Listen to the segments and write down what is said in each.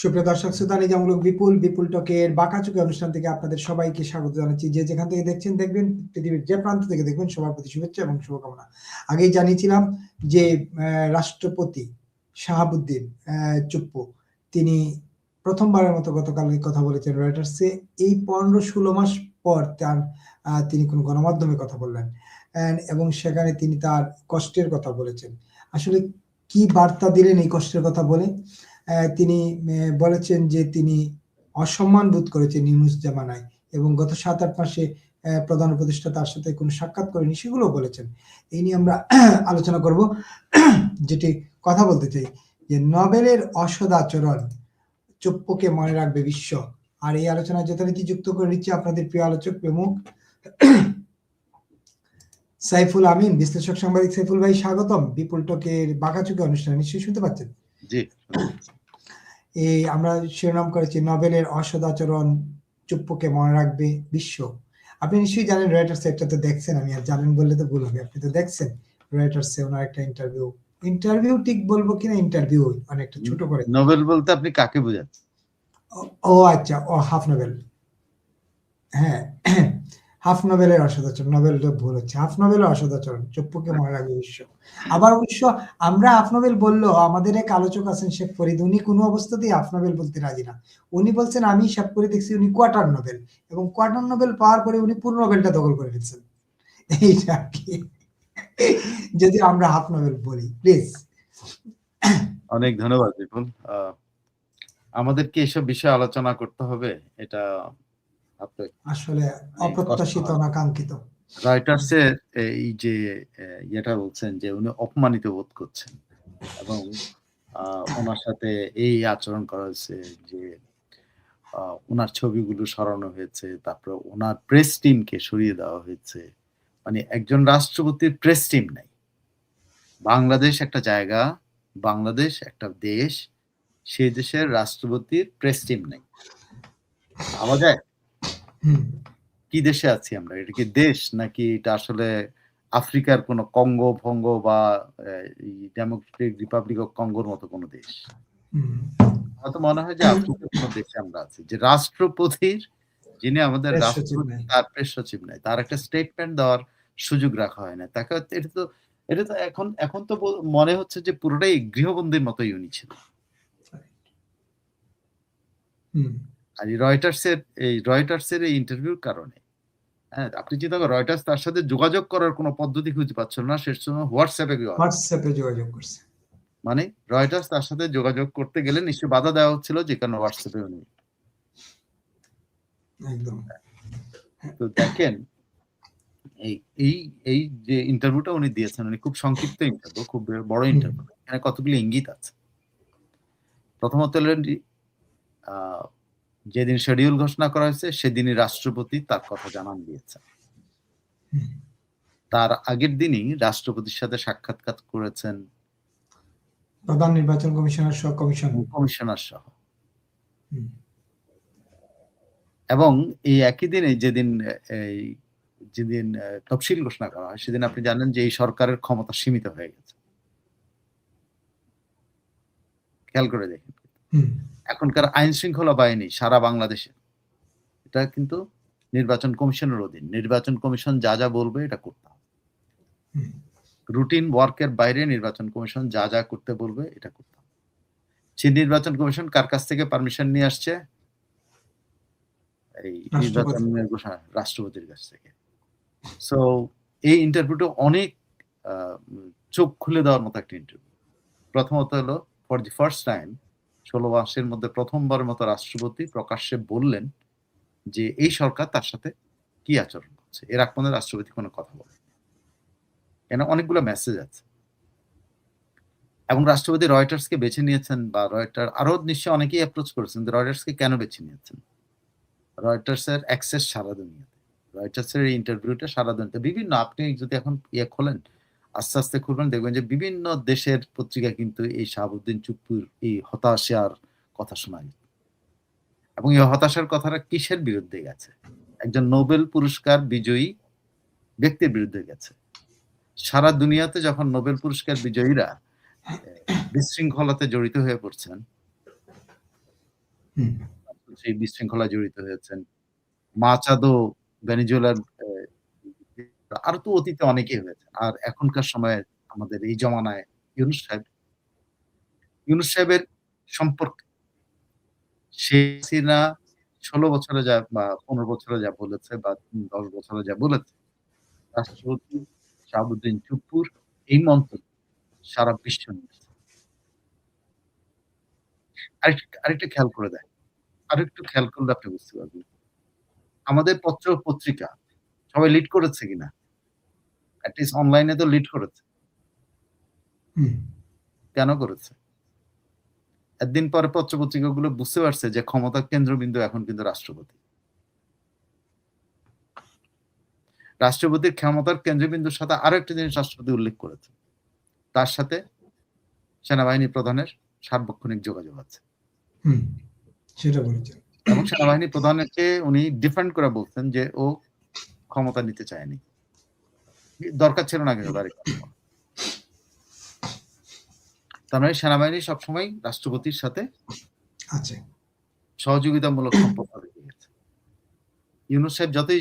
সুপ্রিয় দর্শক শ্রোতা নিজামূলক বিপুল বিপুল টকের বাঁকাচুকি অনুষ্ঠান থেকে আপনাদের সবাইকে স্বাগত জানাচ্ছি। যে যেখান থেকে দেখছেন, দেখবেন, পৃথিবীর যে প্রান্ত থেকে দেখবেন, সবার প্রতি শুভেচ্ছা এবং শুভকামনা। আগেই জানিয়েছিলাম যে রাষ্ট্রপতি শাহাবুদ্দিন চুপ্পু, তিনি প্রথমবারের মতো গতকাল কথা বলেছেন রয়টার্সে। এই পনেরো ষোলো মাস পর তার তিনি কোনো গণমাধ্যমে কথা বললেন। এবং সেখানে তিনি তার কষ্টের কথা বলেছেন। আসলে কি বার্তা দিলেন এই কষ্টের কথা বলে? তিনি বলেছেন যে তিনি অসম্মান বোধ করেছেন ইউনুস জামানায় এবং গত সাত আট মাসে প্রধান উপদেষ্টা তার সাথে কোনো সাক্ষাৎ করেনি সেগুলো বলেছেন। এই নিয়ে আমরা আলোচনা করব, যেটি কথা বলতে চাই যে নোবেলের অসদাচরণ চুপ্পকে মনে রাখবে বিশ্ব। আর এই আলোচনা যথারীতি যুক্ত করে দিচ্ছি আপনাদের প্রিয় আলোচক প্রমুখ সাইফুল আমিন, বিশ্লেষক সাংবাদিক সাইফুল ভাই, স্বাগতম। বিপুল টকের বাঁকাচুকি অনুষ্ঠানে নিশ্চয়ই শুনতে পাচ্ছেন? জি। এই আমরা শিরোনাম করেছি নোবেলের অসদাচরণ চুপ্পুকে মনে রাখবে বিশ্ব। আপনি নিশ্চয়ই জানেন রয়টার্স একটা তো দেখছেন আমি আর জানেন বললে তো ভুল হবে। আপনি তো দেখছেন রয়টার্সে ওনার একটা ইন্টারভিউ। ইন্টারভিউ ঠিক বলব কিনা ইন্টারভিউ অনেকটা ছোট করে। নোবেল বলতে আপনি কাকে বোঝাচ্ছেন? ও- আচ্ছা ও হাফ নোবেল হ্যাঁ হাফ নোবেলের অসদাচরণ নোবেলটা ভুল হচ্ছে। হাফ নোবেলের অসদাচরণ চুপ্পুকে মনে রাখবে বিশ্ব। আবার অবশ্য আমরা হাফ নোবেল বলল আমাদের এক আলোচক আছেন শেখ ফরিদ উনি কোনো অবস্থাতেই হাফ নোবেল বলতে রাজি না। উনি বলছেন আমি হিসাব করে দেখছি উনি কোয়ার্টার নোবেল। এবং কোয়ার্টার নোবেল পাওয়ার পরে উনি পূর্ণ নোবেলটা দখল করে ফেলছেন এইটা কি? যদি আমরা হাফ নোবেল বলি প্লিজ। অনেক ধন্যবাদ আহ, আমাদেরকে এসব বিষয়ে আলোচনা করতে হবে এটা আসলে অপ্রত্যাশিত অনাকাঙ্ক্ষিত। রয়টার্সের এই যে ইয়েটা বলছেন যে উনি অপমানিত বোধ করছেন। এবং ওনার সাথে এই আচরণ করা হয়েছে যে ওনার ছবিগুলো সরানো হয়েছে তারপরে ওনার প্রেস টিমকে সরিয়ে দেওয়া হয়েছে। মানে একজন রাষ্ট্রপতির প্রেস টিম নাই। বাংলাদেশ একটা জায়গা বাংলাদেশ একটা দেশ সেই দেশের রাষ্ট্রপতির প্রেস টিম নেই। যায় কি দেশে আছি আমরা? এটা কি দেশ নাকি এটা আসলে আফ্রিকার কোনো কঙ্গো ভঙ্গ বা ডেমোক্রেটিক রিপাবলিক অফ কঙ্গোর মতো কোনো দেশ? আমার তো মনে হয় যে আফ্রিকার কোনো দেশে আমরা আছি। যে রাষ্ট্রপতির যিনি আমাদের রাষ্ট্রপতি। তার প্রেস সচিব নাই। তার একটা স্টেটমেন্ট দেওয়ার সুযোগ রাখা হয় না তাকে এটা তো এটা তো এখন এখন তো মনে হচ্ছে যে পুরোটাই গৃহবন্দীর মতো উনি ছিল। হুম। আর এই রয়টার্সের এই রয়টার্সের এই ইন্টারভিউর কারণে। হ্যাঁ আপনি চিন্তা করেন রয়টার্স তার সাথে যোগাযোগ করার কোনো পদ্ধতি খুঁজে পাচ্ছিল না শেষ সময় হোয়াটসঅ্যাপে হোয়াটসঅ্যাপে যোগাযোগ করছে। মানে রয়টার্স তার সাথে যোগাযোগ করতে গেলে নিশ্চয়ই বাধা দেওয়া হচ্ছিল যে কারণে হোয়াটসঅ্যাপে উনি একদম। তো দেখেন এই এই এই যে ইন্টারভিউটা উনি দিয়েছেন উনি খুব সংক্ষিপ্ত ইন্টারভিউ খুব বড় ইন্টারভিউ এখানে কতগুলো ইঙ্গিত আছে। প্রথমত হলেন আহ, যেদিন শিডিউল ঘোষণা করা হয়েছে সেদিনই রাষ্ট্রপতি তার কথা জানান দিয়েছেন। তার আগের দিনই রাষ্ট্রপতির সাথে সাক্ষাৎকার করেছেন প্রধান নির্বাচন কমিশনার সহ কমিশন। কমিশনার সহ। এবং এই একই দিনে যেদিন এই যেদিন তফসিল ঘোষণা করা হয় সেদিন আপনি জানেন যে এই সরকারের ক্ষমতা সীমিত হয়ে গেছে। খেয়াল করে দেখেন। এখনকার আইন শৃঙ্খলা বাহিনী সারা বাংলাদেশে। এটা কিন্তু নির্বাচন কমিশনের অধীন। নির্বাচন কমিশন যা যা বলবে এটা করতে হবে। রুটিন ওয়ার্কের বাইরে নির্বাচন কমিশন যা যা করতে বলবে এটা করতে হবে। নির্বাচন কমিশন কার কাছ থেকে পারমিশন নিয়ে আসছে? এই। নির্বাচনের ঘোষণা রাষ্ট্রপতির কাছ থেকে। সো এই ইন্টারভিউটা অনেক চোখ খুলে দেওয়ার মতো একটা ইন্টারভিউ প্রথমত হলো ফর দি ফার্স্ট টাইম ষোলো মাসের মধ্যে প্রথমবারের মতো রাষ্ট্রপতি প্রকাশ্যে বললেন যে এই সরকার তার সাথে কি আচরণ করছে। এর আগ পর্যন্ত রাষ্ট্রপতি কোনো কথা বলে কেন? অনেকগুলো মেসেজ আছে। এবং রাষ্ট্রপতি রয়টার্সকে বেছে নিয়েছেন বা রয়টার আরও নিশ্চয়ই অনেকেই অ্যাপ্রোচ করেছেন রয়টার্সকে কেন বেছে নিয়েছেন? রয়টার্সের অ্যাক্সেস সারা দুনিয়াতে রয়টার্সের ইন্টারভিউটা সারা দুনিয়াতে বিভিন্ন আপনি যদি এখন ইয়ে খোলেন আস্তে আস্তে খুলবেন দেখবেন যে বিভিন্ন দেশের পত্রিকা কিন্তু এই শাহাবুদ্দিন চুপ্পুর এই হতাশার কথা শোনা এবং এই হতাশার কথাটা কিসের বিরুদ্ধে গেছে? একজন নোবেল পুরস্কার বিজয়ী ব্যক্তির বিরুদ্ধে গেছে। সারা দুনিয়াতে যখন নোবেল পুরস্কার বিজয়ীরা বিশৃঙ্খলাতে জড়িত হয়ে পড়ছেন সেই বিশৃঙ্খলায় জড়িত হয়েছেন। মাচাদো ভেনেজুয়েলার আরও তো অতীতে অনেকেই হয়েছে। আর এখনকার সময়ে আমাদের এই জমানায় ইউনুস সাহেব ইউনুস সাহেবের সম্পর্কে শেখ হাসিনা ১৬ বছরে যা বা ১৫ বছরে যা বলেছে বা ১০ বছরে যা বলেছে, রাষ্ট্রপতি শাহাবুদ্দিন চুপ্পুর এই মন্তব্য সারা বিশ্ব নিয়েছে। আরেকটু খেয়াল করে দেখ আরেকটু খেয়াল করলে আপনি বুঝতে পারবেন। আমাদের পত্র পত্রিকা সবাই লিড করেছে কিনা? এট লিস্ট অনলাইনে তো লিড করেছে। কেন করেছে? একদিন পরে পত্র-পত্রিকাগুলো বুঝতে পারছে যে ক্ষমতার কেন্দ্রবিন্দু এখন কিন্তু রাষ্ট্রপতি। রাষ্ট্রপতির ক্ষমতার কেন্দ্রবিন্দুর সাথে আরও একটা জিনিস রাষ্ট্রপতি উল্লেখ করেছে। তার সাথে সেনাবাহিনী প্রধানের সার্বক্ষণিক যোগাযোগ আছে। হুম। সেটা বলেছেন। এবং সেনাবাহিনী প্রধানকে উনি ডিফেন্ড করে বলছেন যে ও ক্ষমতা নিতে চায়নি। দরকার ছিল না কিন্তু তার মানে সেনাবাহিনী সবসময় রাষ্ট্রপতির সাথে আছে। সহযোগিতামূলক সম্পর্ক রেখে গেছে। ইউনুস সাহেব যতই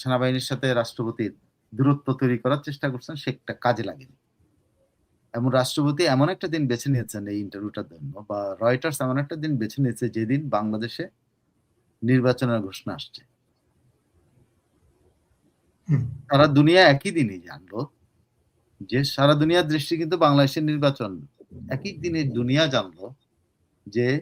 সেনাবাহিনীর সাথে রাষ্ট্রপতির দূরত্ব তৈরি করার চেষ্টা করছেন সেটা কাজে লাগেনি। এমন রাষ্ট্রপতি এমন একটা দিন বেছে নিয়েছেন এই ইন্টারভিউটার জন্য বা রয়টার্স এমন একটা দিন বেছে নিয়েছে যেদিন বাংলাদেশে নির্বাচনের ঘোষণা আসছে। সারা দুনিয়া একই দিনই জানলো যে সারা দুনিয়ার দৃষ্টি কিন্তু বাংলাদেশের নির্বাচন একই দিনে দুনিয়া জানলো যে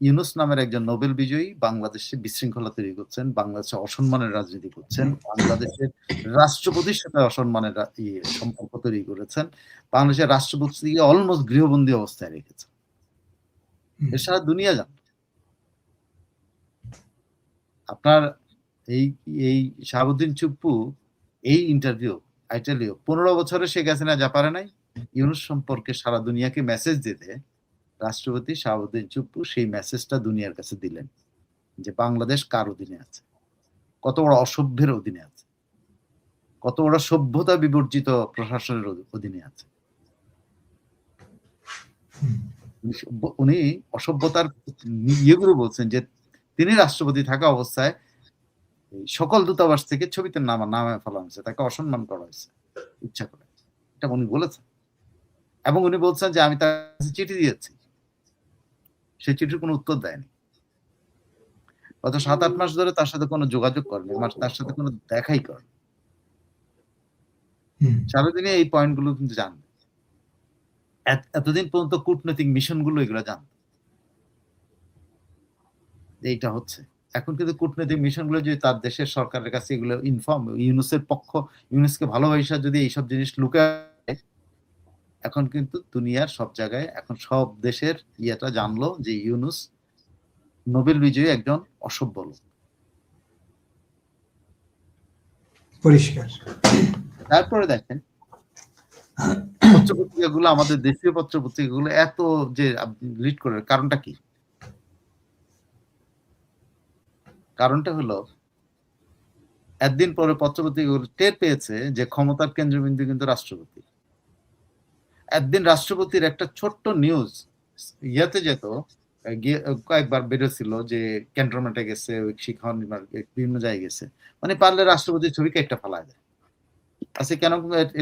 ইউনুস নামের একজন নোবেল বিজয়ী বাংলাদেশে বিশৃঙ্খলা তৈরি করছেন বাংলাদেশে অসম্মানের রাজনীতি করছেন বাংলাদেশের রাষ্ট্রপতির সাথে অসম্মানের ইয়ে সম্পর্ক তৈরি করেছেন বাংলাদেশের রাষ্ট্রপতিকে অলমোস্ট গৃহবন্দী অবস্থায় রেখেছেন। হুম। এ সারা দুনিয়া জানে আপনার এই এই শাহাবুদ্দিন চুপ্পু এই ইন্টারভিউ আইটেলিও, পনেরো বছরে শেখ হাসিনা যা পারে নাই, ইউনুস সম্পর্কে সারা দুনিয়াকে মেসেজ দিতে রাষ্ট্রপতি শাহাবুদ্দিন চুপ্পু সেই মেসেজটা দুনিয়ার কাছে দিলেন যে বাংলাদেশ কার অধীনে আছে? কত বড় অসভ্যের অধীনে আছে? কত বড় সভ্যতা বিবর্জিত প্রশাসনের অধীনে আছে? উনি সভ্য- উনি অসভ্যতার ইয়েগুলো বলছেন যে তিনি রাষ্ট্রপতি থাকা অবস্থায় সকল দূতাবাস থেকে ছবিতে নামা নামে ফেলা হয়েছে তাকে অসম্মান করা হয়েছে ইচ্ছা করে। এটা উনি বলেছেন। এবং উনি বলছেন যে আমি তার কাছে চিঠি দিয়েছি। সেই চিঠির কোনো উত্তর দেয়নি। গত সাত আট মাস ধরে তার সাথে কোনো যোগাযোগ করেনি আমার তার সাথে কোনো দেখাই করেনি। সারাদিনে এই পয়েন্টগুলো কিন্তু জানবে। এত- এতদিন পর্যন্ত কূটনৈতিক মিশনগুলো এগুলো জানত এইটা হচ্ছে। এখন কিন্তু কূটনৈতিক মিশনগুলো যদি তার দেশের সরকারের কাছে এগুলো ইনফর্ম ইউনুসের পক্ষ ইউনুসকে ভালোবাসা যদি এইসব জিনিস লুকায় এখন কিন্তু দুনিয়ার সব জায়গায় এখন সব দেশের ইয়েটা জানলো যে ইউনুস নোবেল বিজয়ী একজন অসভ্য লোক পরিষ্কার। তারপরে দেখেন পত্রপত্রিকাগুলো আমাদের দেশীয় পত্রপত্রিকাগুলো এত যে লিড করে কারণটা কি কারণটা হলো, একদিন পরে পত্রপত্রিকাগুলো টের পেয়েছে যে ক্ষমতার কেন্দ্রবিন্দু কিন্তু রাষ্ট্রপতি। একদিন রাষ্ট্রপতির একটা ছোট্ট নিউজ ইয়াতে যেত কয়েকবার বেরোছিল যে ক্যান্টনমেন্টে গেছে শিক্ষা বিভিন্ন জায়গায় গেছে। মানে পারলে রাষ্ট্রপতির ছবিকে একটা ফেলা যায় আচ্ছা কেন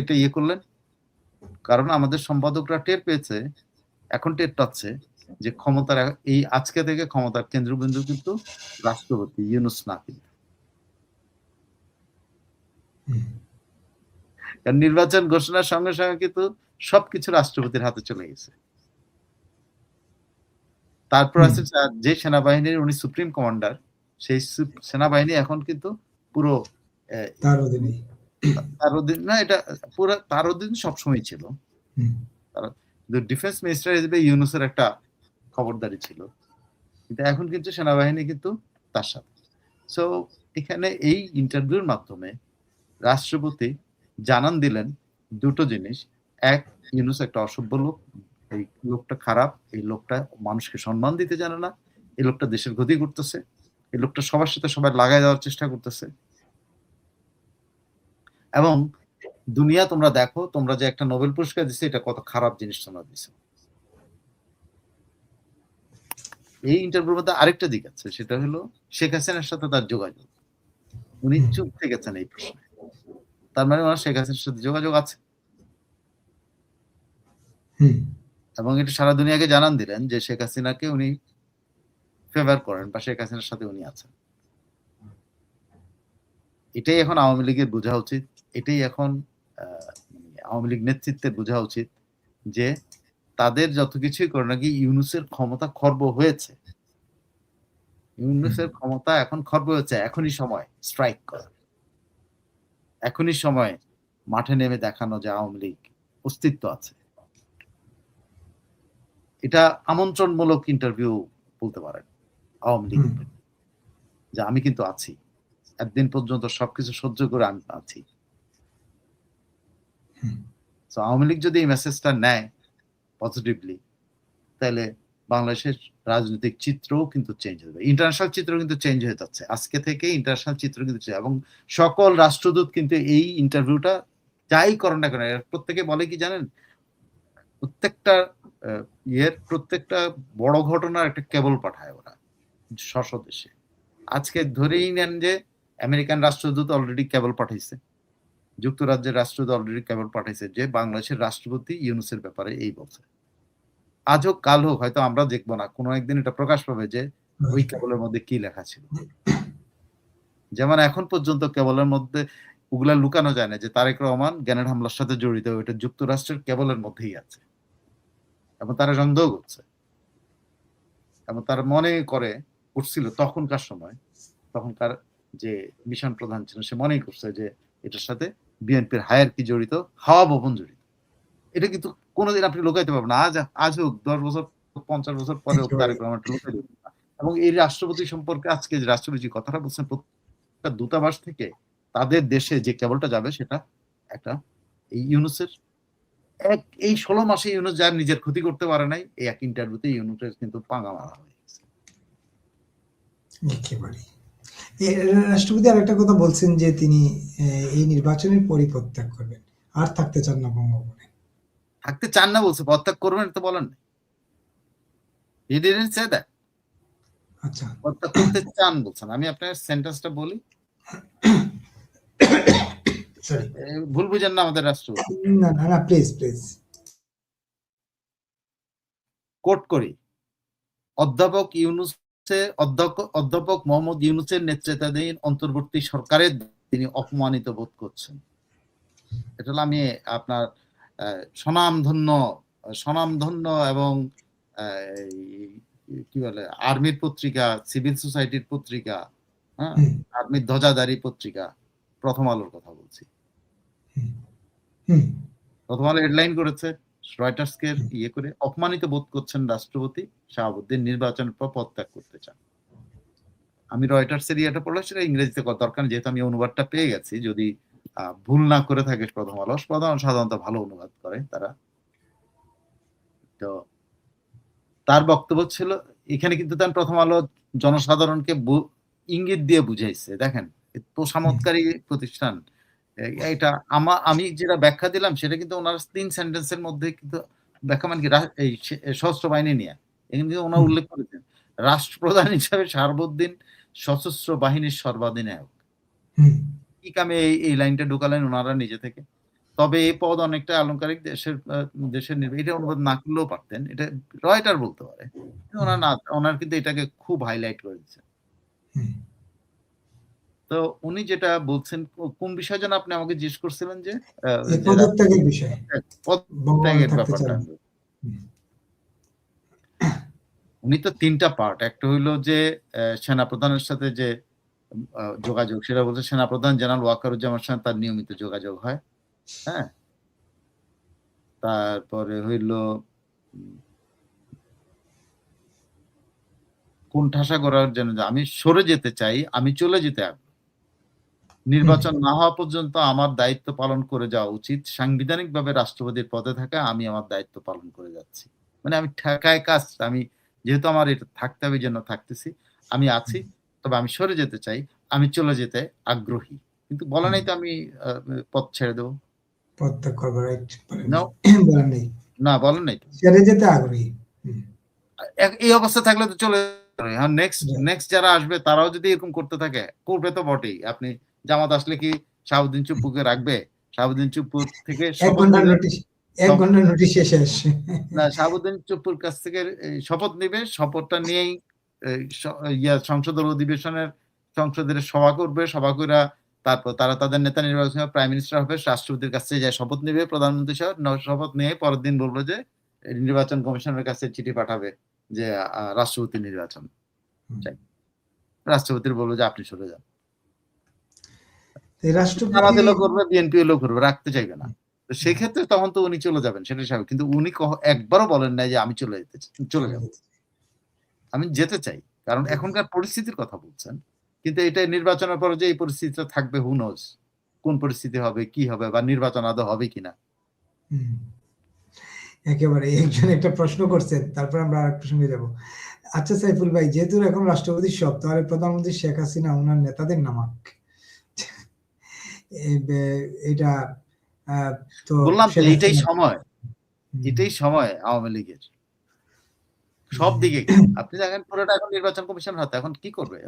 এটা ইয়ে করলেন? কারণ আমাদের সম্পাদকরা টের পেয়েছে, এখন টের পাচ্ছে যে ক্ষমতার এই আজকে থেকে ক্ষমতার কেন্দ্রবিন্দু কিন্তু রাষ্ট্রপতি ইউনুস না কিন্তু কারণ নির্বাচন ঘোষণার সঙ্গে সঙ্গে কিন্তু সবকিছু রাষ্ট্রপতির হাতে চলে গেছে তারপর আছে যে সেনাবাহিনীর উনি সুপ্রিম কমান্ডার সেই সেনাবাহিনী এখন কিন্তু পুরো তার অধীনে। তার অধীন না এটা পুরো তার অধীন সবসময় ছিল। ডিফেন্স মিনিস্টার হিসেবে ইউনুসের একটা খবরদারি ছিল। কিন্তু এখন কিন্তু সেনাবাহিনী কিন্তু তার সাথে। সো এখানে এই ইন্টারভিউর মাধ্যমে রাষ্ট্রপতি জানান দিলেন দুটো জিনিস। এক, ইউনুস একটা অসভ্য লোক। এই লোকটা খারাপ। এই লোকটা মানুষকে সম্মান দিতে জানে না। এই লোকটা দেশের ক্ষতি করতেছে। এই লোকটা সবার সাথে সবাই লাগাই দেওয়ার চেষ্টা করতেছে। এবং দুনিয়া তোমরা দেখো, তোমরা যে একটা নোবেল পুরস্কার দিচ্ছে এটা কত খারাপ জিনিস তোমরা দিছো। এই ইন্টারভিউর মধ্যে আরেকটা দিক আছে সেটা হলো শেখ হাসিনার সাথে তার যোগাযোগ। উনি। চুপ থেকেছেন এই প্রশ্নে। তার মানে ওনার শেখ হাসিনার সাথে যোগাযোগ আছে। এবং এটা সারা দুনিয়াকে জানান দিলেন যে শেখ হাসিনাকে উনি ফেভার করেন বা শেখ হাসিনার সাথে উনি আছেন। এটাই এখন আওয়ামী লীগের বোঝা উচিত। এটাই এখন আহ, মানে আওয়ামী লীগ নেতৃত্বের বোঝা উচিত যে তাদের যত কিছুই করে নাকি ইউনুসের ক্ষমতা খর্ব হয়েছে। ইউনুসের ক্ষমতা এখন খর্ব হয়েছে। এখনই সময় স্ট্রাইক করা। এখনই সময় মাঠে নেমে দেখানো যে আওয়ামী লীগ অস্তিত্ব আছে। এটা আমন্ত্রণমূলক ইন্টারভিউ বলতে পারেন আওয়ামী লীগ যে আমি কিন্তু আছি। একদিন পর্যন্ত সবকিছু সহ্য করে আমি আছি। তো আওয়ামী লীগ যদি এই মেসেজটা নেয় পজিটিভলি তাহলে বাংলাদেশের রাজনৈতিক চিত্রও কিন্তু চেঞ্জ হবে। ইন্টারন্যাশনাল চিত্র কিন্তু চেঞ্জ হয়ে যাচ্ছে। আজকে থেকে ইন্টারন্যাশনাল চিত্র কিন্তু এবং সকল রাষ্ট্রদূত কিন্তু এই ইন্টারভিউটা যাই করেন না কেন প্রত্যেকে বলে কি জানেন? প্রত্যেকটা ইয়ের প্রত্যেকটা বড় ঘটনার একটা কেবল পাঠায় ওরা স্ব দেশে আজকে ধরেই নেন যে আমেরিকান রাষ্ট্রদূত অলরেডি কেবল পাঠাইছে। যুক্তরাজ্যের রাষ্ট্রদূত অলরেডি পাঠাইছে যে বাংলাদেশের রাষ্ট্রপতি ইউনুসের ব্যাপারে এই বলছে। আজ হোক, কাল হোক, হয়তো আমরা দেখব না, কোনো একদিন এটা প্রকাশ পাবে যে ওই কেবলের মধ্যে কি লেখা ছিল। যেমন এখন পর্যন্ত কেবলের মধ্যে ওগুলা লুকানো যায় না যে তারেক রহমান জ্ঞানের হামলার সাথে জড়িত ওইটা যুক্তরাষ্ট্রের কেবলের মধ্যেই আছে। এবং তারা সন্দেহ করছে। এবং তারা মনে করে করছিল তখনকার সময়, তখনকার যে মিশন প্রধান ছিল সে মনেই করছে যে এটার সাথে বিএনপির হায়ার কি জড়িত, হাওয়া ভবন জড়িত। এটা কিন্তু কোনোদিন আপনি লুকাইতে পারবেন আজ আজ হোক, দশ বছর, পঞ্চাশ বছর পরে হোক, তারেক। এবং এই রাষ্ট্রপতি সম্পর্কে আজকে যে রাষ্ট্রপতি কথাটা বলছেন, প্রত্যেকটা দূতাবাস থেকে তাদের দেশে যে কেবলটা যাবে, সেটা একটা এই ইউনুসের এক, এই ষোলো মাসে ইউনুস যার নিজের ক্ষতি করতে পারে নাই, এই এক ইন্টারভিউতে ইউনুসের কিন্তু পাঙ্গা মারা হয়ে গেছে। একেবারে রাষ্ট্রপতি আরেকটা কথা বলছেন যে তিনি এই নির্বাচনের পরই করবেন। আর থাকতে চান না বঙ্গভবনে। থাকতে চান না বলছে পদত্যাগ করবেন তো বলেন say আচ্ছা। পদত্যাগ করতে চান বলছেন। আমি আপনার সেন্টেন্সটা বলি। ভুল বুঝেন না আমাদের রাষ্ট্রপতি। না না না প্লিজ প্লিজ কোট করি। অধ্যাপক ইউনুসে অধ্যক্ষ অধ্যাপক মোহাম্মদ ইউনুসের নেতৃত্বাধীন অন্তর্বর্তী সরকারের তিনি অপমানিত বোধ করছেন। এটা হলো আমি আপনার আহ, স্বনামধন্য স্বনামধন্য এবং কি বলে আর্মির পত্রিকা সিভিল সোসাইটির পত্রিকা হ্যাঁ আর্মির ধ্বজাধারী পত্রিকা প্রথম আলোর কথা বলছি। প্রথম আলো হেডলাইন করেছে। রয়টার্সকে ইয়ে করে অপমানিত বোধ করছেন রাষ্ট্রপতি শাহাবুদ্দিন নির্বাচনের পর পদত্যাগ করতে চান। আমি রয়টার্সের ইয়েটা পড়লে সেটা ইংরেজিতে করা দরকার যেহেতু আমি অনুবাদটা পেয়ে গেছি। যদি ভুল না করে থাকে প্রথম আলো আলো সাধারণত ভালো অনুবাদ করে তারা। তো তার বক্তব্য ছিল এখানে কিন্তু তার প্রথম আলো জনসাধারণকে ইঙ্গিত দিয়ে বুঝাইছে। দেখেন এত চমৎকারী প্রতিষ্ঠান। এটা আমা আমি যেটা ব্যাখ্যা দিলাম সেটা কিন্তু ওনার তিন সেন্টেন্সের মধ্যে কিন্তু ব্যাখ্যা মানে কি এই সশস্ত্র বাহিনী নিয়ে। এখানে কিন্তু ওনার উল্লেখ করেছেন রাষ্ট্রপ্রধান হিসাবে সার্বদিন সশস্ত্র বাহিনীর সর্বাধিনায়ক। কি কামে এই এই লাইনটা ঢুকালেন ওনারা নিজে থেকে? তবে এই পদ অনেকটা আলংকারিক দেশের দেশের এটা অনুবাদ না করলেও পারতেন এটা রয়টার বলতে পারে। কিন্তু ওনার না ওনার কিন্তু এটাকে খুব হাইলাইট করে দিচ্ছেন তো উনি যেটা বলছেন কোন বিষয় যেন আপনি আমাকে জিজ্ঞেস করছিলেন যে আহ, এই যে পদত্যাগের বিষয়ে। পদত্যাগের ব্যাপারটা। উনি তো তিনটা পার্ট। একটা হইল যে সেনাপ্রধানের সাথে যে যোগাযোগ সেটা বলছে সেনাপ্রধান জেনারেল ওয়াকারুজ্জামানের সাথে তার নিয়মিত যোগাযোগ হয়। হ্যাঁ? তারপরে হইল কোন ঠাসা করার জন্য আমি সরে যেতে চাই আমি চলে যেতে। নির্বাচন না হওয়া পর্যন্ত আমার দায়িত্ব পালন করে যাওয়া উচিত। সাংবিধানিকভাবে রাষ্ট্রপতির পদে থাকা আমি আমার দায়িত্ব পালন করে যাচ্ছি। মানে আমি ঠেকায় কাজ আমি যেহেতু আমার এটা থাকতে হবে জন্য থাকতেছি। আমি আছি তবে আমি সরে যেতে চাই আমি চলে যেতে আগ্রহী। কিন্তু বলা নাই তো আমি পথ ছেড়ে দেবো। না বলেন নাই ছেড়ে যেতে আগ্রহী? এই অবস্থা থাকলে তো চলে যাবে। নেক্সট নেক্সট যারা আসবে তারাও যদি এরকম করতে থাকে করবে তো বটেই। আপনি জামাত আসলে কি শাহাবুদ্দিন চুপ্পুকে রাখবে? শাহাবুদ্দিন চুপ্পু থেকে এক নোটিশ শেষ না শাহাবুদ্দিন চুপ্পুর কাছ থেকে শপথ নিবে। শপথটা নিয়েই ইয়া সংসদের অধিবেশনের সংসদের সভা করবে। সভা করে তারপর তারা তাদের নেতা নির্বাচন প্রাইম মিনিস্টার হবে। রাষ্ট্রপতির কাছে যায় শপথ নিবে। প্রধানমন্ত্রী সহ শপথ নিয়ে পরের দিন বলব যে নির্বাচন কমিশনের কাছে চিঠি পাঠাবে যে রাষ্ট্রপতি নির্বাচন। রাষ্ট্রপতির বলব যে আপনি সরে যান। রাষ্ট্রপতি করবে করবে রাখতে চাইবে না। তো সেক্ষেত্রে তখন তো উনি চলে যাবেন সেটা স্বাভাবিক। কিন্তু উনি একবারও বলেন নাই যে আমি চলে যেতে চলে যাব। আমি যেতে চাই কারণ এখনকার পরিস্থিতির কথা বলছেন। কিন্তু এটা নির্বাচনের পরে যে এই পরিস্থিতিটা থাকবে হুনোজ কোন পরিস্থিতি হবে কি হবে বা নির্বাচন আদৌ হবে কিনা। একেবারে একজন একটা প্রশ্ন করছেন তারপর আমরা আরেক প্রসঙ্গে যাব। আচ্ছা সাইফুল ভাই যেহেতু এখন রাষ্ট্রপতি সব তাহলে প্রধানমন্ত্রী শেখ হাসিনা ওনার নেতাদের নামাক এটা তো বললাম হাসিনা- সময়। এটাই সময় আওয়ামী লীগের। সব দিকে। আপনি দেখেন পুরোটা এখন নির্বাচন কমিশন হাতে এখন কি করবে?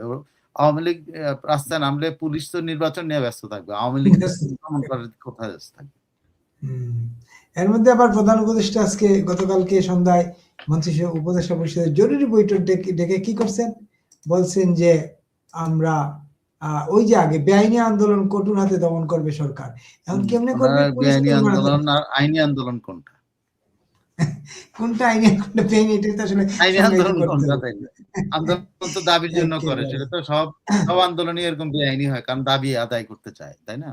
আওয়ামী লীগ রাস্তায় নামলে পুলিশ তো নির্বাচন নিয়ে ব্যস্ত থাকবে। আওয়ামী লীগ কোথায় ব্যস্ত থাকবে। এর মধ্যে আবার প্রধান উপদেষ্টা আজকে গতকালকে সন্ধ্যায় মন্ত্রী উপদেষ্টা পরিষদের জরুরি বৈঠক ডেকে কি করছেন? বলছেন যে আমরা ওই যে আগে বেআইনি আন্দোলন কঠোর হাতে দমন করবে সরকার এখন কেমনে করবে? বেআইনি আন্দোলন আর আইনি আন্দোলন কোনটা? কোনটা আইনি কোনটা বেআইনি এটা তো আসলে আইনি আন্দোলন কোনটা আন্দোলন তো দাবির জন্য করে সেটা তো সব সব আন্দোলনই এরকম বেআইনি হয় কারণ দাবি আদায় করতে চায় তাই না?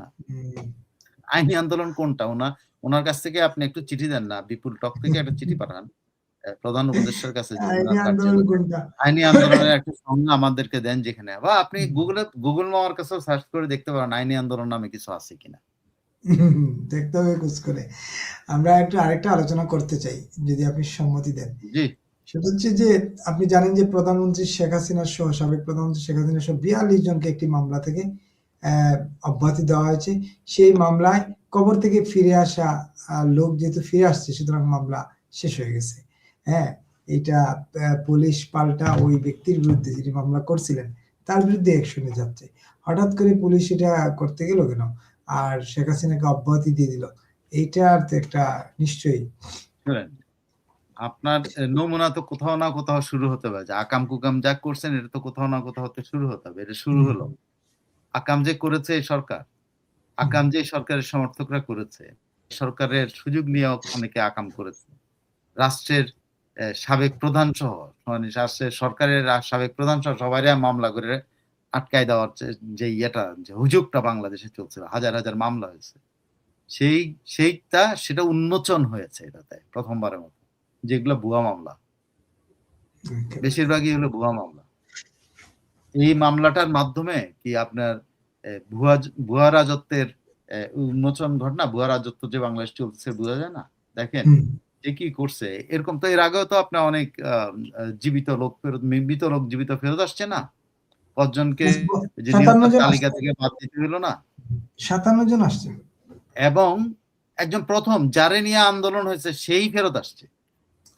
আইনি আন্দোলন কোনটা? ওনা ওনার কাছ থেকে আপনি একটু চিঠি দেন না বিপুল টক থেকে একটা চিঠি পাঠান। প্রধান উপদেষ্টার কাছে আইনি আন্দোলনের একটা সংজ্ঞা আমাদেরকে দেন যেখানে। বা আপনি গুগলে গুগল মামার কাছে সার্চ করে দেখতে পারেন আইনি আন্দোলন নামে কিছু আছে কিনা। দেখতে হবে করে। আমরা একটু আরেকটা আলোচনা করতে চাই যদি আপনি সম্মতি দেন। জি। সেটা হচ্ছে যে আপনি জানেন যে প্রধানমন্ত্রী শেখ হাসিনা সহ সাবেক প্রধানমন্ত্রী শেখ হাসিনা সহ বিয়াল্লিশ জনকে একটি মামলা থেকে আহ, অব্যাহতি দেওয়া হয়েছে। সেই মামলায় কবর থেকে ফিরে আসা লোক যেহেতু ফিরে আসছে সুতরাং মামলা শেষ হয়ে গেছে। হ্যাঁ এটা পুলিশ পাল্টা ওই ব্যক্তির বিরুদ্ধে যিনি মামলা করছিলেন, তার বিরুদ্ধে অ্যাকশনে যাচ্ছে। হঠাৎ করে পুলিশ এটা করতে গেল কেন? আর শেখ হাসিনাকে অব্যাহতি দিয়ে দিল। এইটা তো একটা নিশ্চয়ই। শুনেন আপনার নমুনা তো কোথাও না কোথাও শুরু হতে হবে যে আকাম কুকাম যা করছেন, এটা তো কোথাও না কোথাও তো শুরু হতে হবে। এটা শুরু হলো। আকাম যে করেছে এই সরকার, আকাম যে সরকারের সমর্থকরা করেছে, সরকারের সুযোগ নিয়ে অনেকে আকাম করেছে। রাষ্ট্রের সাবেক প্রধান সহ মানে সরকারের সাবেক প্রধান সহ সবাই মামলা করে আটকায় দেওয়ার যে- ইয়েটা যে হুজুগটা বাংলাদেশে চলছিল হাজার হাজার মামলা হয়েছে। সেই সেইটা সেটা উন্মোচন হয়েছে এটাতে প্রথমবারের মতো যেগুলো ভুয়া মামলা। বেশিরভাগই হলো ভুয়া মামলা। এই মামলাটার মাধ্যমে কি আপনার ভুয়া ভুয়া রাজত্বের উন্মোচন ঘটনা ভুয়া রাজত্ব যে বাংলাদেশ চলছে বোঝা যায় না? দেখেন যে কি করছে। এরকম তো এর আগেও তো আপনার অনেক জীবিত লোক ফেরত মৃত লোক জীবিত ফেরত আসছে না? পাঁচজনকে যে তালিকা থেকে বাদ দিতে হলো না? সাতান্ন জন আসছে। এবং একজন প্রথম যারে নিয়ে আন্দোলন হয়েছে সেই ফেরত আসছে।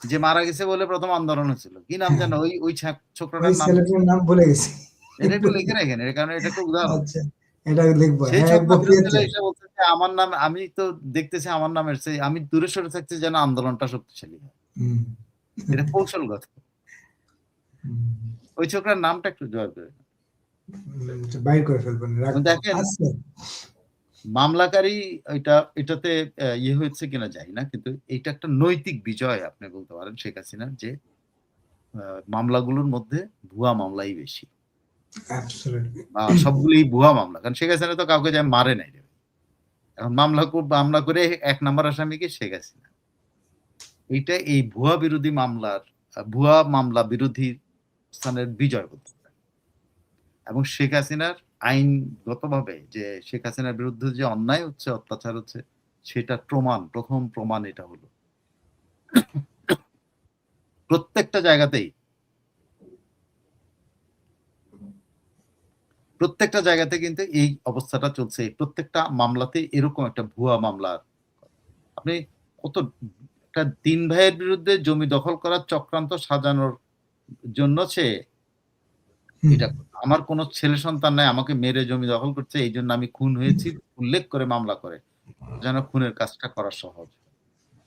যে মারা গেছে বলে প্রথম আন্দোলন হয়েছিল। কি নাম জানো ওই ওই ছোকরাটার নাম? নাম ভুলে গেছি। এটা একটু লিখে রাখেন এর কারণে এটা একটা উদাহরণ। আচ্ছা এটা লিখব। আমার নাম আমি তো দেখতেছি আমার নামের সেই আমি দূরে সরে থাকছি যেন আন্দোলনটা শক্তিশালী হয়। এটা কৌশলগত। ওই ছোকরার নামটা একটু জয় করে হুম, বাইর করে ফেলবেন দেখেন। মামলাকারী এটা এটাতে ইয়ে হয়েছে কিনা জানি না কিন্তু এটা একটা নৈতিক বিজয় আপনি বলতে পারেন শেখ হাসিনার যে মামলাগুলোর মধ্যে ভুয়া মামলাই বেশি। সবগুলোই ভুয়া মামলা। কারণ শেখ হাসিনা তো কাউকে যায় মারে নাই। মামলা মামলা করে এক নম্বর আসামিকে শেখ হাসিনা এইটা এই ভুয়া বিরোধী মামলার, ভুয়া মামলা বিরোধী স্থানের বিজয় বলতে। এবং শেখ হাসিনার আইনগতভাবে যে শেখ হাসিনার বিরুদ্ধে যে অন্যায় হচ্ছে, অত্যাচার হচ্ছে, সেটা প্রমাণ, প্রথম প্রমাণ এটা হলো প্রত্যেকটা জায়গাতেই প্রত্যেকটা জায়গাতে কিন্তু এই অবস্থাটা চলছে। প্রত্যেকটা মামলাতে এরকম একটা ভুয়া মামলার আপনি কত একটা তিন ভাইয়ের বিরুদ্ধে জমি দখল করার চক্রান্ত সাজানোর জন্য সে এটা আমার কোনো ছেলে সন্তান নাই আমাকে মেরে জমি দখল করছে এই জন্য আমি খুন হয়েছি উল্লেখ করে মামলা করে। যেন খুনের কাজটা করা সহজ।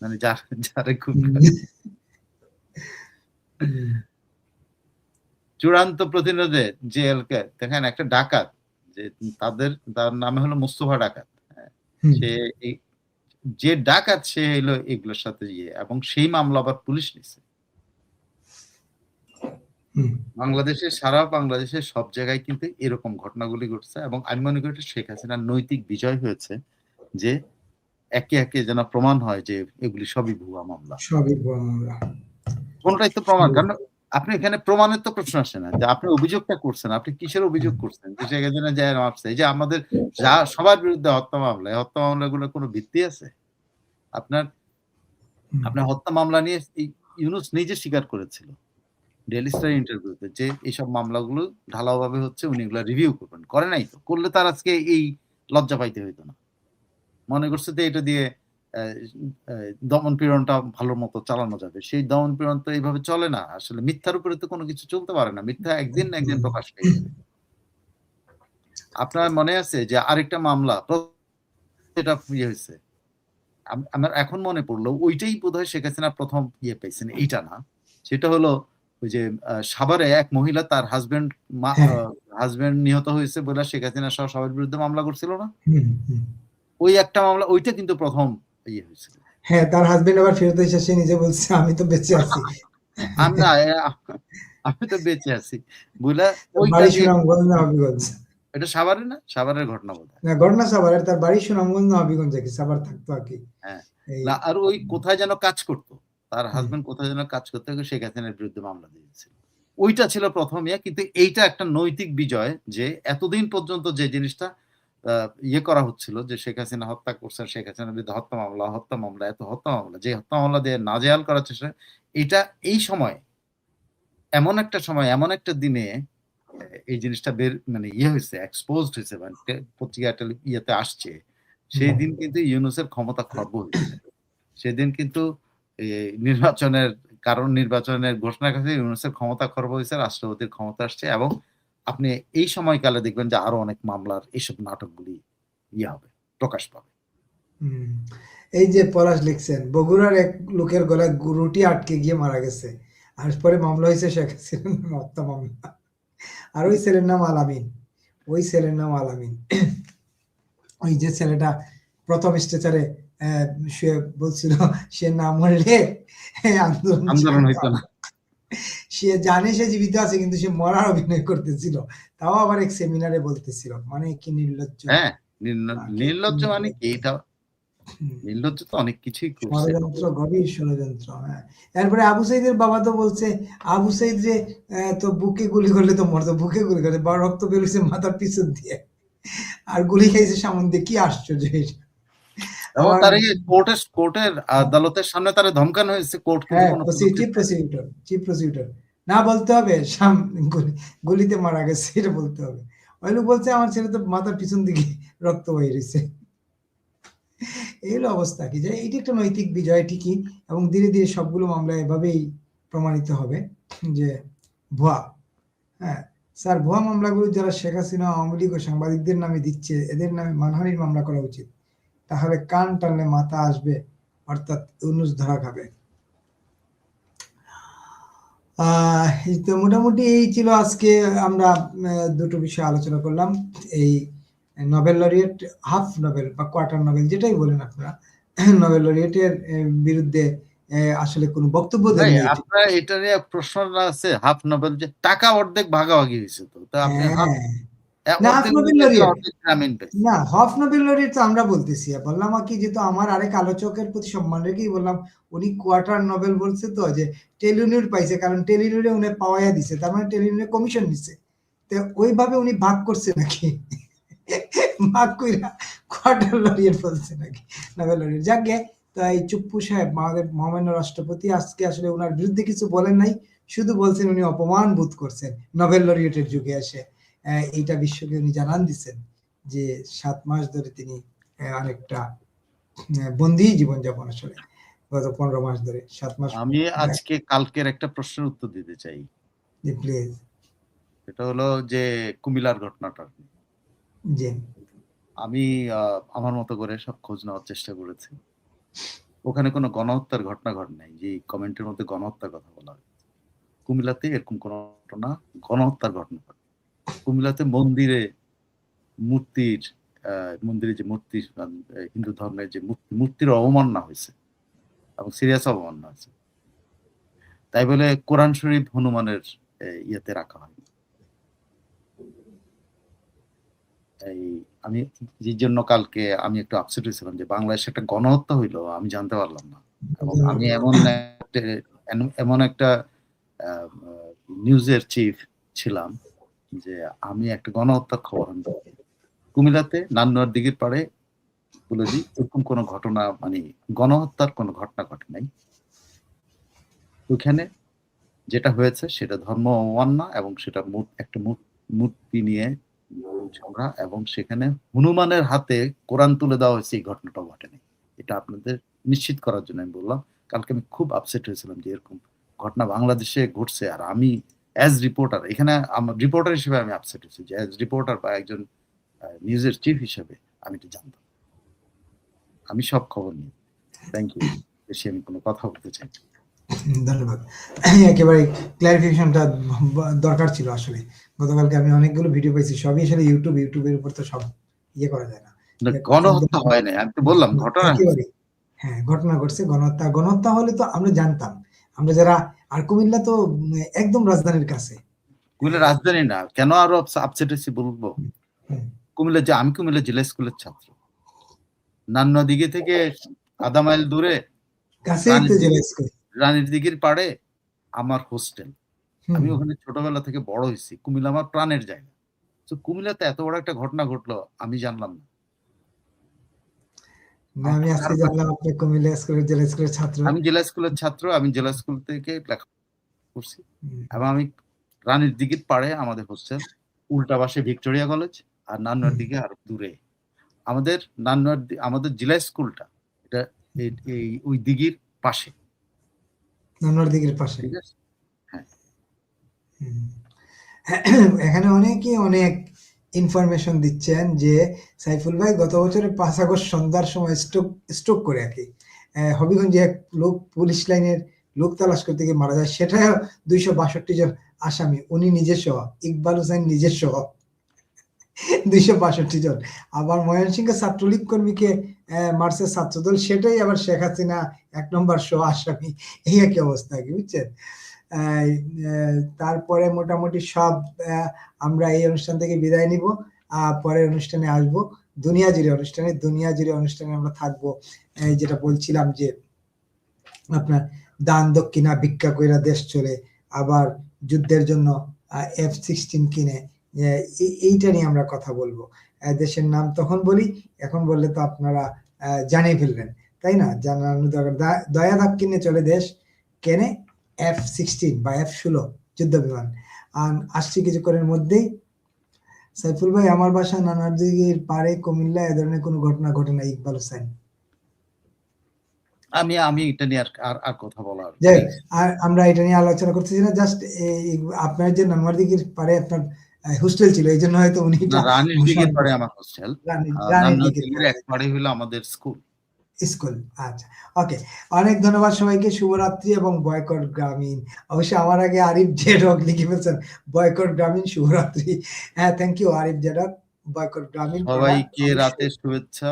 মানে যার যারে খুন করে। চূড়ান্ত প্রতিরোধে জেএলকে দেখেন একটা ডাকাত যে তাদের তার নামে হলো মুস্তফা ডাকাত সে যে ডাকাত সে এলো এগুলোর সাথে ইয়ে এবং সেই মামলা আবার পুলিশ নিছে। বাংলাদেশে সারা বাংলাদেশে সব জায়গায় কিন্তু এরকম ঘটনাগুলি ঘটছে এবং আমি মনে করি এটা শেখ হাসিনার নৈতিক বিজয় হয়েছে যে একে একে যেন প্রমাণ হয় যে এগুলি সবই ভুয়া মামলা। সবই ভুয়া মামলা। কোনটাই তো প্রমাণ কারণ আপনি এখানে প্রমাণের তো প্রশ্ন আসে না যে আপনি অভিযোগটা করছেন আপনি কিসের অভিযোগ করছেন? যে শেখ হাসিনা যায় মাপছে যে আমাদের যা সবার বিরুদ্ধে হত্যা মামলা হত্যা মামলাগুলোর কোনো ভিত্তি আছে? আপনার আপনার হত্যা মামলা নিয়ে ইউনুস নিজে স্বীকার করেছিল ডেলি স্টার ইন্টারভিউতে যে এইসব মামলাগুলো ঢালাওভাবে হচ্ছে উনি এগুলো রিভিউ করবেন। করে নাই তো। করলে তার আজকে এই লজ্জা পাইতে হইতো না। মনে করছে যে এটা দিয়ে দমন পীড়নটা ভালো মতো চালানো যাবে। সেই দমন পীড়ন তো এইভাবে চলে না। আসলে মিথ্যার উপরে তো কোনো কিছু চলতে পারে না। মিথ্যা একদিন না একদিন প্রকাশ পেয়ে যাবে। আপনার মনে আছে যে আরেকটা মামলা এটা ইয়ে হয়েছে। আমার এখন মনে পড়ল ওইটাই বোধহয় শেখ হাসিনা প্রথম ইয়ে পেয়েছেন। এইটা না। সেটা হলো ওই যে সাভারে এক মহিলা তার হাজবেন্ড হ্যাঁ। হাজবেন্ড নিহত হয়েছে বলে শেখ হাসিনা সহ সবার বিরুদ্ধে মামলা করছিল না। ওই একটা মামলা ওইটা কিন্তু প্রথম ইয়ে হয়েছিল। হ্যাঁ তার হাজবেন্ড আবার ফেরত এসে সে নিজে বলছে আমি তো বেঁচে আছি। আমি না, আমি তো বেঁচে আছি। বুঝলা ওইটা বাড়ি সুনামগঞ্জ না হবিগঞ্জ এটা সাভারে না? সাভারের ঘটনা বোধ না ঘটনা সাভারের তার বাড়ি সুনামগঞ্জ কি সাভার থাকতো আর কি। হ্যাঁ। না আর ওই কোথায় যেন কাজ করতো। তার হাজবেন্ড কোথায় যেন কাজ করতে শেখ হাসিনার বিরুদ্ধে মামলা দিয়েছিল। ওইটা ছিল প্রথম ইয়ে কিন্তু এইটা একটা নৈতিক বিজয় যে এতদিন পর্যন্ত যে জিনিসটা ইয়ে করা হচ্ছিল যে শেখ হাসিনা হত্যা করছেন শেখ হাসিনার বিরুদ্ধে হত্যা মামলা হত্যা মামলা এত হত্যা মামলা যে হত্যা মামলা দিয়ে নাজেহাল করার চেষ্টা এটা এই সময় এমন একটা সময় এমন একটা দিনে এই জিনিসটা বের মানে ইয়ে হয়েছে এক্সপোজড হয়েছে মানে পত্রিকা ইয়েতে আসছে সেই দিন কিন্তু ইউনুসের ক্ষমতা খর্ব হয়েছে। সেদিন কিন্তু এই নির্বাচনের কারণ নির্বাচনের ঘোষণার কাছে ইউনুসের ক্ষমতা খর্ব হয়েছে রাষ্ট্রপতির ক্ষমতা আসছে এবং আপনি এই সময়কালে দেখবেন যে আরও অনেক মামলার এইসব নাটকগুলি ইয়ে হবে প্রকাশ পাবে। এই যে পলাশ লিখছেন বগুড়ার এক লোকের গলায় গু- রুটি আটকে গিয়ে মারা গেছে আর পরে মামলা হয়েছে শেখ হাসিনার হত্যা মামলা। আর ওই ছেলের নাম আলামিন ওই ছেলের নাম আলামিন। ওই যে ছেলেটা প্রথম স্টেচারে শুয়ে বলছিল সে না মরলে আন্দোলন আন্দোলন হইতো না। সে জানে সে জীবিত আছে কিন্তু সে মরার অভিনয় করতেছিল। তাও আবার এক সেমিনারে বলতেছিল মানে কি নির্লজ্জ। হ্যাঁ নির্লজ্জ মানে কি? নির্লজ্জ তো অনেক কিছুই ষড়যন্ত্র গভীর ষড়যন্ত্র হ্যাঁ। এরপরে আবু সাইদের বাবা তো বলছে আবু সাইদ যে তো বুকে গুলি করলে তো মরতো বুকে গুলি করে বা রক্ত বেরোচ্ছে মাথার পিছন দিয়ে। আর গুলি খাইছে সামন দিয়ে কি আশ্চর্য এটা। এবং তার এই কোর্টের কোর্টের আদালতের সামনে তারা ধমকানো হয়েছে court chief prosecutor chief prosecutor না বলতে হবে, সাম, গুলি- গুলিতে মারা গেছে, এটা বলতে হবে। ওই লোক বলছে, আমার ছেলে তো মাথার পিছন দিকে রক্ত বয়ে রয়েছে। এই অবস্থা কি যে, এটি একটা নৈতিক বিজয় ঠিকই, এবং ধীরে ধীরে সবগুলো মামলা এভাবেই প্রমাণিত হবে যে ভুয়া। হ্যাঁ স্যার, ভুয়া মামলাগুলো যারা শেখ হাসিনা, আওয়ামী লীগ ও সাংবাদিকদের নামে দিচ্ছে, এদের নামে মানহানির মামলা করা উচিত। তাহলে কান টানলে মাথা আসবে, অর্থাৎ ধরা খাবে। তো মোটামুটি এই ছিল আজকে আমরা দুটো বিষয় আলোচনা করলাম। এই নভেল লরিয়েট হাফ নভেল বা কোয়ার্টার নভেল যেটাই বলেন আপনারা নভেল লরিয়েটের বিরুদ্ধে আসলে কোনো বক্তব্য দেন আপনার এটা নিয়ে প্রশ্নটা আছে হাফ নোবেল যে টাকা অর্ধেক ভাগাভাগি হয়েছে তো আপনি হ্যাঁ। না, অর্ধেক হাফ নোবেল উনি পেয়েছে, laureate। অর্ধেক গ্রামীণ পেয়েছে। না হফ নোবেল তো আমরা বলতেছি। বললাম কি যেহেতু আমার আরেক আলোচকের প্রতি সম্মান রেখেই বললাম উনি কোয়ার্টার নোবেল বলছে তো যে পাইছে কারণ উনি পাওয়াইয়া দিছে তার মানে কমিশন নিছে। তো ওইভাবে উনি ভাগ করছে নাকি? ভাগ কইরা কোয়ার্টার লরিয়েট বলছে নাকি? নোবেল লরিয়েট যাকে তো এই চুপ্পু সাহেব আমাদের মহামান্য রাষ্ট্রপতি আজকে আসলে ওনার বিরুদ্ধে কিছু বলেন নাই শুধু বলছেন উনি অপমান বোধ করছেন নোবেল লরিয়েটের যুগে এসে। এইটা বিশ্বকে উনি জানান দিচ্ছেন যে সাত মাস ধরে তিনি অনেকটা বন্দি জীবনযাপন আসলে গত পনেরো মাস ধরে সাত মাস আমি আজকে কালকের একটা প্রশ্নের উত্তর দিতে চাই। প্লিজ এটা হলো যে কুমিল্লার ঘটনাটা জি। আমি আমার মতো করে সব খোঁজ নেওয়ার চেষ্টা করেছি। ওখানে কোনো গণহত্যার ঘটনা ঘটে নাই যে কমেন্টের মধ্যে গণহত্যার কথা বলা হয়েছে। কুমিল্লাতে এরকম কোনো ঘটনা গণহত্যার ঘটনা ঘটে কুমিল্লাতে মন্দিরে মূর্তির মন্দিরে যে মূর্তি হিন্দু ধর্মের যে মূর্তি, মূর্তির অবমাননা হয়েছে এবং সিরিয়াস অবমাননা হয়েছে। তাই বলে কোরআন শরীফ হনুমানের ইয়েতে রাখা হয়। এই, আমি যে জন্য কালকে আমি একটু আপসেট হয়েছিলাম যে বাংলাদেশে একটা গণহত্যা হইল, আমি জানতে পারলাম না। এবং আমি এমন এমন একটা নিউজের চিফ ছিলাম যে আমি একটা গণহত্যার খবর আমি পাই। কুমিল্লাতে নান্নুয়ার দিঘির পাড়ে বলে দিই, এরকম কোনো ঘটনা মানে গণহত্যার কোনো ঘটনা ঘটে নাই। ওখানে যেটা হয়েছে সেটা ধর্ম অমান্না এবং সেটা একটা মূর্তি নিয়ে ঝগড়া এবং সেখানে হনুমানের হাতে কোরআন তুলে দেওয়া হয়েছে, এই ঘটনাটা ঘটেনি এটা আপনাদের নিশ্চিত করার জন্য আমি বললাম। কালকে আমি খুব আপসেট হয়েছিলাম যে এরকম ঘটনা বাংলাদেশে ঘটছে আর আমি অ্যাজ রিপোর্টার এখানে আমার রিপোর্টার হিসেবে আমি আপসেট হয়েছি যে অ্যাজ রিপোর্টার বা একজন নিউজের চিফ হিসেবে আমি এটা জানতাম। আমি সব খবর নিই। থ্যাংক ইউ বেশি আমি কোনো কথা বলতে চাই ধন্যবাদ। একেবারে ক্লারিফিকেশনটা দরকার ছিল আসলে। গতকালকে আমি অনেকগুলো ভিডিও পাইছি সবই আসলে ইউটিউব ইউটিউবের উপর তো সব ইয়ে করা যায় না, গণহত্যা হয় না আমি তো বললাম ঘটনা হ্যাঁ ঘটনা ঘটছে। গণহত্যা গণহত্যা হলে তো আমরা জানতাম। আমরা যারা আর কুমিল্লা তো একদম রাজধানীর কাছে। কুমিল্লা রাজধানী না কেন আরও আপসেট হয়েছি বলব? কুমিল্লা যে আমি কুমিল্লা জেলা স্কুলের ছাত্র। নান্না দিঘি থেকে আধা মাইল দূরে রানীর দিঘির পাড়ে আমার হোস্টেল আমি ওখানে ছোটবেলা থেকে বড় হয়েছি। কুমিল্লা আমার প্রাণের জায়গা। তো কুমিল্লাতে এত বড় একটা ঘটনা ঘটলো আমি জানলাম না। না আমি আজকে জানলাম আপনি কুমিল্লা স্কুলের জেলা স্কুলের ছাত্র। আমি জেলা স্কুলের ছাত্র আমি জেলা স্কুল থেকে লেখা করছি। এবং আমি রানীর দিঘির পাড়ে আমাদের হোস্টেল উল্টা পাশে ভিক্টোরিয়া কলেজ আর নান্নার দিকে আর দূরে। আমাদের নান্নার আমাদের জেলা স্কুলটা এটা এই- ওই দিঘির পাশে। নানোর দিকের পাশে। ঠিক আছে? হুম। এখানে অনেকে অনেক ইনফরমেশন দিচ্ছেন যে সাইফুল ভাই গত বছরের পাঁচ আগস্ট সন্ধ্যার সময় স্ট্রোক স্ট্রোক করে আর হবিগঞ্জে এক লোক পুলিশ লাইনের লোক তালাশ করতে গিয়ে মারা যায়। সেটাই দুইশো বাষট্টি জন আসামি। উনি নিজে সহ, ইকবাল হোসেন নিজে সহ। দুইশো বাষট্টি জন। আবার ময়মনসিংহ ছাত্রলীগ কর্মীকে মার্চের ছাত্রদল। সেটাই আবার শেখ হাসিনা এক নম্বর সহ আসামি। এই একই অবস্থা কি, বুঝছেন? তারপরে মোটামুটি সব আমরা এই অনুষ্ঠান থেকে বিদায় নিব পরের অনুষ্ঠানে আসব। দুনিয়া জুড়ে অনুষ্ঠানে, দুনিয়া জুড়ে অনুষ্ঠানে আমরা থাকব। যেটা বলছিলাম যে আপনার দান দক্ষিণা ভিক্ষা কইরা দেশ চলে, আবার যুদ্ধের জন্য এফ সিক্সটিন কিনে এইটা নিয়ে আমরা কথা বলব। দেশের নাম তখন বলি, এখন বললে তো আপনারা জানিয়ে ফেলবেন, তাই না? জানানো দরকার, দয়া কিনে চলে দেশ কেনে এফ সিক্সটিন বা এফ ষোলো যুদ্ধ বিমান আর আসছি কিছুক্ষণের মধ্যেই। সাইফুল ভাই আমার বাসা নানারদিগির পারে কুমিল্লা এ ধরনের কোনো ঘটনা ঘটে না ইকবাল হোসেন? আমি আমি এটা নিয়ে আর আর কথা বলার যাই আর আমরা এটা নিয়ে আলোচনা করতেছি না জাস্ট আপনার যে নানোয়ারদিগির পারে আপনার হোস্টেল ছিল এই জন্য হয়তো উনি রানীর দিঘির পাড়ে আমার হোস্টেল। রানীর দিঘির এক পাড়ে। হলো আমাদের স্কুল। স্কুল আচ্ছা। ওকে অনেক ধন্যবাদ সবাইকে শুভরাত্রি এবং বয়কট গ্রামীণ। অবশ্যই আমার আগে আরিফ জেডক লিখে ফেলছেন বয়কট গ্রামীণ শুভরাত্রি। হ্যাঁ থ্যাংক ইউ আরিফ জেডক বয়কট গ্রামীণ সবাইকে অবশ্যই। রাতের শুভেচ্ছা।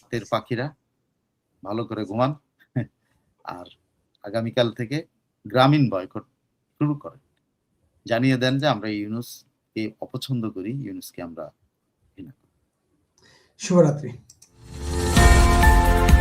রাতের পাখিরা ভালো করে ঘুমান। আর আগামীকাল থেকে গ্রামীণ বয়কট শুরু করেন জানিয়ে দেন যে আমরা ইউনুসকে অপছন্দ করি ইউনুসকে আমরা শুভরাত্রি।